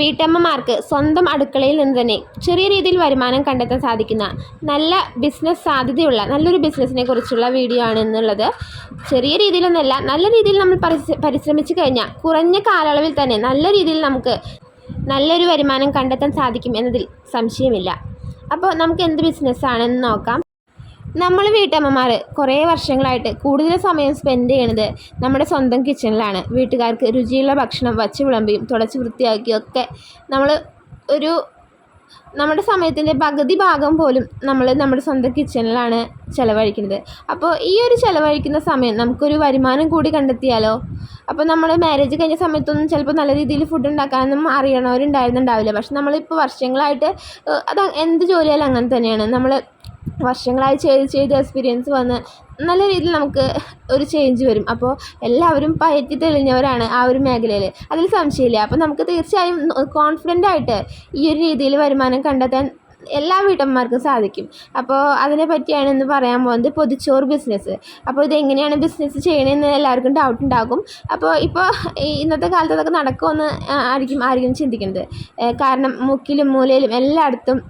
വീട്ടമ്മമാർക്ക് സ്വന്തം അടുക്കളയിൽ നിന്ന് തന്നെ ചെറിയ രീതിയിൽ വരുമാനം കണ്ടെത്താൻ സാധിക്കുന്ന നല്ല ബിസിനസ് സാധ്യതയുള്ള നല്ലൊരു ബിസിനസ്സിനെ കുറിച്ചുള്ള വീഡിയോ ആണ് എന്നുള്ളത് ചെറിയ രീതിയിലൊന്നല്ല നല്ല രീതിയിൽ നമ്മൾ പരിശ്ര പരിശ്രമിച്ചു കഴിഞ്ഞാൽ കുറഞ്ഞ കാലയളവിൽ തന്നെ നല്ല രീതിയിൽ നമുക്ക് നല്ലൊരു വരുമാനം കണ്ടെത്താൻ സാധിക്കും എന്നതിൽ സംശയമില്ല. അപ്പോൾ നമുക്ക് എന്ത് ബിസിനസ്സാണെന്ന് നോക്കാം. നമ്മൾ വീട്ടമ്മമാർ കുറേ വർഷങ്ങളായിട്ട് കൂടുതൽ സമയം സ്പെൻഡ് ചെയ്യണത് നമ്മുടെ സ്വന്തം കിച്ചണിലാണ് വീട്ടുകാർക്ക് രുചിയുള്ള ഭക്ഷണം വച്ച് വിളമ്പിയും തുടച്ച് വൃത്തിയാക്കിയും ഒക്കെ നമ്മൾ ഒരു നമ്മുടെ സമയത്തിന്റെ പകുതി ഭാഗം പോലും നമ്മൾ നമ്മുടെ സ്വന്തം കിച്ചണിലാണ് ചിലവഴിക്കുന്നത് അപ്പോൾ ഈ ഒരു ചിലവഴിക്കുന്ന സമയം നമുക്കൊരു വരുമാനം കൂടി കണ്ടെത്തിയാലോ? അപ്പോൾ നമ്മൾ മാരേജ് കഴിഞ്ഞ സമയത്തൊന്നും ചിലപ്പോൾ നല്ല രീതിയിൽ ഫുഡ് ഉണ്ടാക്കാനൊന്നും അറിയണവരുണ്ടായിരുന്നുണ്ടാവില്ല. പക്ഷെ നമ്മളിപ്പോൾ വർഷങ്ങളായിട്ട് അത് എന്ത് ജോലിയായാലും അങ്ങനെ തന്നെയാണ്. നമ്മൾ വർഷങ്ങളായി ചെയ്ത് ചെയ്ത് എക്സ്പീരിയൻസ് വന്ന് നല്ല രീതിയിൽ നമുക്ക് ഒരു ചേഞ്ച് വരും. അപ്പോൾ എല്ലാവരും പയറ്റി തെളിഞ്ഞവരാണ് ആ ഒരു മേഖലയിൽ അതിൽ സംശയമില്ല. അപ്പോൾ നമുക്ക് തീർച്ചയായും കോൺഫിഡന്റ് ആയിട്ട് ഈ ഒരു രീതിയിൽ വരുമാനം കണ്ടെത്താൻ എല്ലാ വീട്ടമ്മമാർക്കും സാധിക്കും. അപ്പോൾ അതിനെ പറ്റിയാണ് ഇന്ന് പറയാൻ പോകുന്നത് പൊതിച്ചോറ് ബിസിനസ് അപ്പോൾ ഇത് എങ്ങനെയാണ് ബിസിനസ് ചെയ്യണമെന്ന് എല്ലാവർക്കും ഡൗട്ട് ഉണ്ടാകും. അപ്പോൾ ഇപ്പോൾ ഇന്നത്തെ കാലത്ത് അതൊക്കെ നടക്കുമെന്ന് ആയിരിക്കും ആയിരിക്കും ചിന്തിക്കുന്നത്. കാരണം മുക്കിലും മൂലയിലും എല്ലായിടത്തും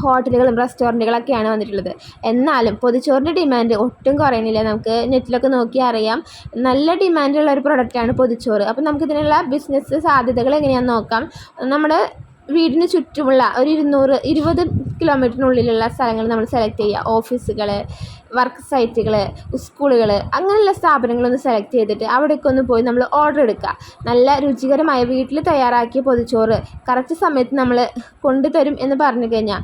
ഹോട്ടലുകളും റെസ്റ്റോറന്റുകളൊക്കെയാണ് വന്നിട്ടുള്ളത്. എന്നാലും പൊതിച്ചോറിന്റെ ഡിമാൻഡ് ഒട്ടും കുറയുന്നില്ല. നമുക്ക് നെറ്റിലൊക്കെ നോക്കി അറിയാം. നല്ല ഡിമാൻഡുള്ള ഒരു പ്രൊഡക്റ്റാണ് പൊതിച്ചോറ്. അപ്പോൾ നമുക്ക് ഇതിനുള്ള ബിസിനസ് സാധ്യതകൾ എങ്ങനെയാണെന്ന് നോക്കാം. നമ്മുടെ വീടിന് ചുറ്റുമുള്ള ഒരു ഇരുന്നൂറ് ഇരുപത് കിലോമീറ്ററിനുള്ളിലുള്ള സ്ഥലങ്ങൾ നമ്മൾ സെലക്ട് ചെയ്യുക. ഓഫീസുകൾ വർക്ക് സൈറ്റുകൾ സ്കൂളുകൾ അങ്ങനെയുള്ള സ്ഥാപനങ്ങളൊന്ന് സെലക്ട് ചെയ്തിട്ട് അവിടേക്ക് ഒന്ന് പോയി നമ്മൾ ഓർഡർ എടുക്കുക. നല്ല രുചികരമായ വീട്ടിൽ തയ്യാറാക്കിയ പൊതിച്ചോറ് കറക്റ്റ് സമയത്ത് നമ്മൾ കൊണ്ടുതരും എന്ന് പറഞ്ഞു കഴിഞ്ഞാൽ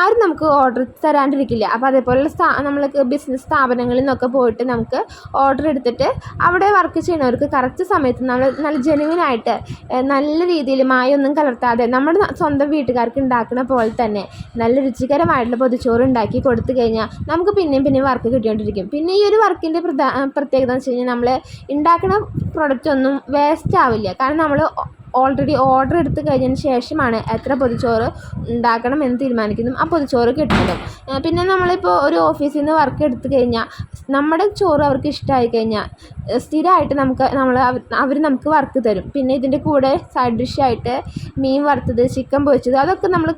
ആരും നമുക്ക് ഓർഡർ തരാണ്ടിരിക്കില്ല. അപ്പോൾ അതേപോലെയുള്ള സ്ഥാ നമ്മൾക്ക് ബിസിനസ് സ്ഥാപനങ്ങളിൽ നിന്നൊക്കെ പോയിട്ട് നമുക്ക് ഓർഡർ എടുത്തിട്ട് അവിടെ വർക്ക് ചെയ്യുന്നവർക്ക് കറക്റ്റ് സമയത്ത് നമ്മൾ നല്ല ജെനുവിനായിട്ട് നല്ല രീതിയിൽ മായൊന്നും കലർത്താതെ നമ്മുടെ സ്വന്തം വീട്ടുകാർക്ക് ഉണ്ടാക്കുന്ന പോലെ തന്നെ നല്ല രുചികരമായിട്ടുള്ള പൊതിച്ചോറ് ഉണ്ടാക്കി കൊടുത്തു കഴിഞ്ഞാൽ നമുക്ക് പിന്നെയും പിന്നെയും വർക്ക് കിട്ടിക്കൊണ്ടിരിക്കും. പിന്നെ ഈ ഒരു വർക്കിന്റെ പ്രധാ പ്രത്യേകത എന്ന് വെച്ച് കഴിഞ്ഞാൽ നമ്മൾ ഉണ്ടാക്കുന്ന പ്രൊഡക്റ്റ് ഒന്നും വേസ്റ്റ് ആവില്ല. കാരണം നമ്മൾ ഓൾറെഡി ഓർഡർ എടുത്ത് കഴിഞ്ഞതിന് ശേഷമാണ് എത്ര പൊതിച്ചോറ് ഉണ്ടാക്കണം എന്ന് തീരുമാനിക്കുന്നു ആ പൊതിച്ചോറ് കിട്ടുന്നതും. പിന്നെ നമ്മളിപ്പോൾ ഒരു ഓഫീസിൽ നിന്ന് വർക്ക് എടുത്തു കഴിഞ്ഞാൽ നമ്മുടെ ചോറ് അവർക്ക് ഇഷ്ടമായി കഴിഞ്ഞാൽ സ്ഥിരമായിട്ട് നമുക്ക് നമ്മൾ അവർ നമുക്ക് വർക്ക് തരും. പിന്നെ ഇതിന്റെ കൂടെ സൈഡ് ഡിഷായിട്ട് മീൻ വറുത്തത് ചിക്കൻ പൊരിച്ചത് അതൊക്കെ നമ്മൾ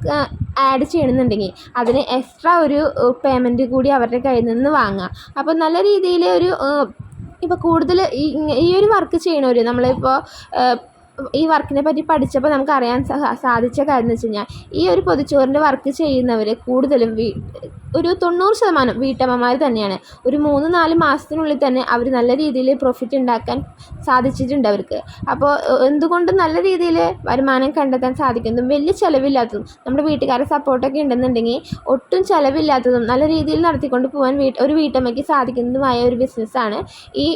ആഡ് ചെയ്യണമെന്നുണ്ടെങ്കിൽ അതിന് എക്സ്ട്രാ ഒരു പേയ്മെന്റ് കൂടി അവരുടെ കയ്യിൽ നിന്ന് വാങ്ങുക അപ്പോൾ നല്ല രീതിയിൽ ഒരു ഇപ്പോൾ കൂടുതൽ ഈ ഈ ഒരു വർക്ക് ചെയ്യണവർ നമ്മളിപ്പോൾ ഈ വർക്കിനെ പറ്റി പഠിച്ചപ്പോൾ നമുക്ക് അറിയാൻ സാധിച്ച കാര്യം എന്ന് വെച്ച് കഴിഞ്ഞാൽ ഈ ഒരു പൊതിച്ചോറിന്റെ വർക്ക് ചെയ്യുന്നവർ കൂടുതലും വീ ഒരു തൊണ്ണൂറ് ശതമാനം വീട്ടമ്മമാർ തന്നെയാണ്. ഒരു മൂന്ന് നാല് മാസത്തിനുള്ളിൽ തന്നെ അവർ നല്ല രീതിയിൽ പ്രോഫിറ്റ് ഉണ്ടാക്കാൻ സാധിച്ചിട്ടുണ്ട് അവർക്ക്. അപ്പോൾ എന്തുകൊണ്ടും നല്ല രീതിയിൽ വരുമാനം കണ്ടെത്താൻ സാധിക്കുന്നതും വലിയ ചിലവില്ലാത്തതും നമ്മുടെ വീട്ടുകാരുടെ സപ്പോർട്ടൊക്കെ ഉണ്ടെന്നുണ്ടെങ്കിൽ ഒട്ടും ചിലവില്ലാത്തതും നല്ല രീതിയിൽ നടത്തിക്കൊണ്ട് പോകാൻ വീട്ട് ഒരു വീട്ടമ്മയ്ക്ക് സാധിക്കുന്നതുമായ ഒരു ബിസിനസ്സാണ് ഈ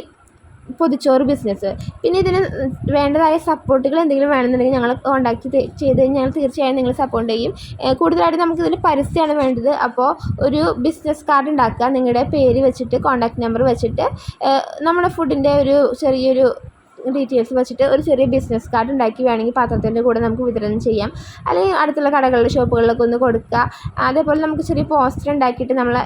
പൊതിച്ചോറ് ബിസിനസ്. പിന്നെ ഇതിന് വേണ്ടതായ സപ്പോർട്ടുകൾ എന്തെങ്കിലും വേണമെന്നുണ്ടെങ്കിൽ ഞങ്ങൾ കോൺടാക്റ്റ് ചെയ്ത് ഞങ്ങൾ തീർച്ചയായും നിങ്ങൾ സപ്പോർട്ട് ചെയ്യും. കൂടുതലായിട്ട് നമുക്ക് ഇതിന് പരസ്യമാണ് വേണ്ടത്. അപ്പോൾ ഒരു ബിസിനസ് കാർഡ് ഉണ്ടാക്കുക. നിങ്ങളുടെ പേര് വെച്ചിട്ട് കോൺടാക്റ്റ് നമ്പർ വെച്ചിട്ട്. നമ്മുടെ ഫുഡിന്റെ ഒരു ചെറിയൊരു ഡീറ്റെയിൽസ് വെച്ചിട്ട് ഒരു ചെറിയ ബിസിനസ് കാർഡ് ഉണ്ടാക്കി വേണമെങ്കിൽ പാത്രത്തിന്റെ കൂടെ നമുക്ക് വിതരണം ചെയ്യാം. അല്ലെങ്കിൽ അടുത്തുള്ള കടകളിലെ ഷോപ്പുകളിലൊക്കെ ഒന്ന് കൊടുക്കുക. അതേപോലെ നമുക്ക് ചെറിയ പോസ്റ്റർ ഉണ്ടാക്കിയിട്ട് നമ്മൾ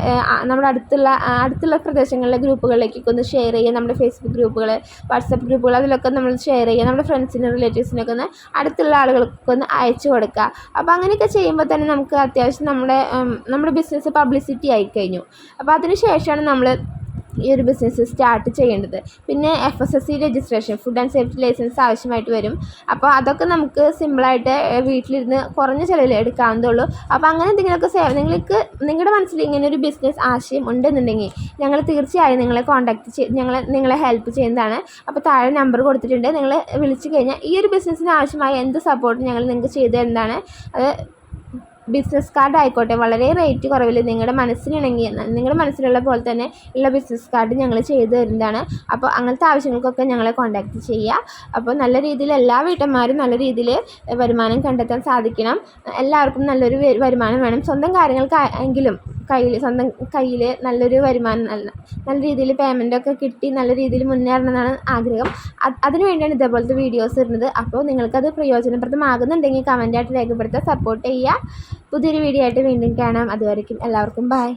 നമ്മുടെ അടുത്തുള്ള അടുത്തുള്ള പ്രദേശങ്ങളിലെ ഗ്രൂപ്പുകളിലേക്കൊക്കെ ഒന്ന് ഷെയർ ചെയ്യുക. നമ്മുടെ ഫേസ്ബുക്ക് ഗ്രൂപ്പുകൾ വാട്സപ്പ് ഗ്രൂപ്പുകൾ അതിലൊക്കെ നമ്മൾ ഷെയർ ചെയ്യുക. നമ്മുടെ ഫ്രണ്ട്സിനും റിലേറ്റീവ്സിനൊക്കെ ഒന്ന് അടുത്തുള്ള ആളുകൾക്കൊക്കെ ഒന്ന് അയച്ചു കൊടുക്കുക. അപ്പോൾ അങ്ങനെയൊക്കെ ചെയ്യുമ്പോൾ തന്നെ നമുക്ക് അത്യാവശ്യം നമ്മുടെ നമ്മുടെ ബിസിനസ് പബ്ലിസിറ്റി ആയിക്കഴിഞ്ഞു. അപ്പോൾ അതിന് ശേഷമാണ് നമ്മൾ ഈ ഒരു ബിസിനസ് സ്റ്റാർട്ട് ചെയ്യേണ്ടത്. പിന്നെ F S S C registration food and safety licence ആവശ്യമായിട്ട് വരും. അപ്പോൾ അതൊക്കെ നമുക്ക് സിമ്പിളായിട്ട് വീട്ടിലിരുന്ന് കുറഞ്ഞ ചിലവിൽ എടുക്കാവുന്നതുള്ളൂ. അപ്പോൾ അങ്ങനെ എന്തെങ്കിലുമൊക്കെ സേവ നിങ്ങൾക്ക് നിങ്ങളുടെ മനസ്സിൽ ഇങ്ങനെ ഒരു ബിസിനസ് ആശയം ഉണ്ടെന്നുണ്ടെങ്കിൽ ഞങ്ങൾ തീർച്ചയായും നിങ്ങളെ കോൺടാക്ട് ചെയ്ത് ഞങ്ങൾ നിങ്ങളെ ഹെൽപ്പ് ചെയ്യുന്നതാണ്. അപ്പോൾ താഴെ നമ്പർ കൊടുത്തിട്ടുണ്ട്. നിങ്ങൾ വിളിച്ചു കഴിഞ്ഞാൽ ഈ ഒരു ബിസിനസ്സിന് ആവശ്യമായ എന്ത് സപ്പോർട്ടും ഞങ്ങൾ നിങ്ങൾക്ക് ചെയ്തു തരുന്നതാണ്. അത് ബിസിനസ് കാർഡ് ആയിക്കോട്ടെ. വളരെ റേറ്റ് കുറവിൽ നിങ്ങളുടെ മനസ്സിനിണങ്ങി നിങ്ങളുടെ മനസ്സിലുള്ള പോലെ തന്നെ ഉള്ള ബിസിനസ് കാർഡ് ഞങ്ങൾ ചെയ്തു തരുന്നതാണ്. അപ്പോൾ അങ്ങനത്തെ ആവശ്യങ്ങൾക്കൊക്കെ ഞങ്ങളെ കോൺടാക്റ്റ് ചെയ്യുക അപ്പോൾ നല്ല രീതിയിൽ എല്ലാ വീട്ടമ്മമാരും നല്ല രീതിയിൽ വരുമാനം കണ്ടെത്താൻ സാധിക്കണം. എല്ലാവർക്കും നല്ലൊരു വരുമാനം വേണം. സ്വന്തം കാര്യങ്ങൾക്ക് എങ്കിലും കയ്യിൽ സ്വന്തം കയ്യിൽ നല്ലൊരു വരുമാനം നല്ല നല്ല രീതിയിൽ പേയ്മെന്റൊക്കെ കിട്ടി നല്ല രീതിയിൽ മുന്നേറണമെന്നാണ് ആഗ്രഹം. അതിന് വേണ്ടിയാണ് ഇതേപോലത്തെ വീഡിയോസ് ഇടുന്നത്. അപ്പോൾ നിങ്ങൾക്കത് പ്രയോജനപ്രദമാകുന്നുണ്ടെങ്കിൽ കമന്റായിട്ട് രേഖപ്പെടുത്തുക സപ്പോർട്ട് ചെയ്യുക. പുതിയൊരു വീഡിയോ ആയിട്ട് വീണ്ടും കാണാം. അതുവരയ്ക്കും എല്ലാവർക്കും ബൈ